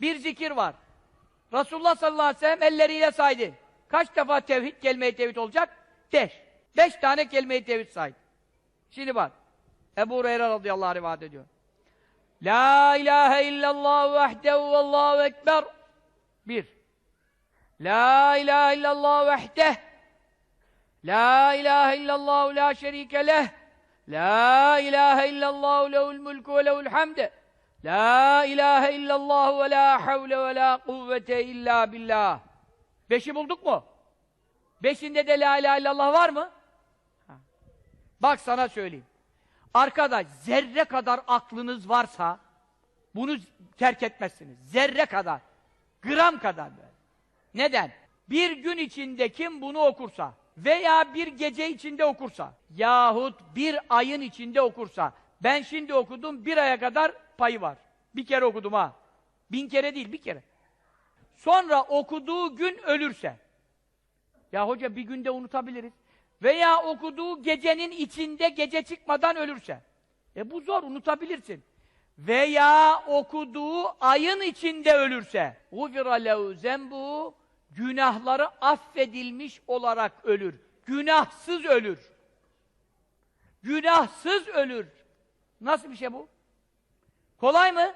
Bir zikir var. Resulullah sallallahu aleyhi ve sellem elleriyle saydı. Kaç defa tevhid, kelime-i tevhid olacak? Beş. Beş tane kelime-i tevhid saydı. Şimdi bak. Ebu Hureyre radıyallahu anh rivayet ediyor. La ilahe illallah vahdehu vallahu ekber. Bir. La ilahe illallah vahdeh. La ilahe illallah la şerike leh. La ilahe illallah lehul mulku ve lehul hamd. La ilahe illallah ve la havle ve la kuvvete illa billah. Beşi bulduk mu? Beşinde de la ilahe illallah var mı? Bak sana söyleyeyim. Arkadaş zerre kadar aklınız varsa bunu terk etmezsiniz. Zerre kadar. Gram kadar böyle. Neden? Bir gün içinde kim bunu okursa veya bir gece içinde okursa yahut bir ayın içinde okursa ben şimdi okudum bir aya kadar payı var. Bir kere okudum ha. Bin kere değil bir kere. Sonra okuduğu gün ölürse ya hoca bir günde unutabiliriz. Veya okuduğu gecenin içinde gece çıkmadan ölürse. E bu zor unutabilirsin. Veya okuduğu ayın içinde ölürse. غُفِرَ لَهُ زَنْبُهُ Günahları affedilmiş olarak ölür. Günahsız ölür. Günahsız ölür. Nasıl bir şey bu? Kolay mı?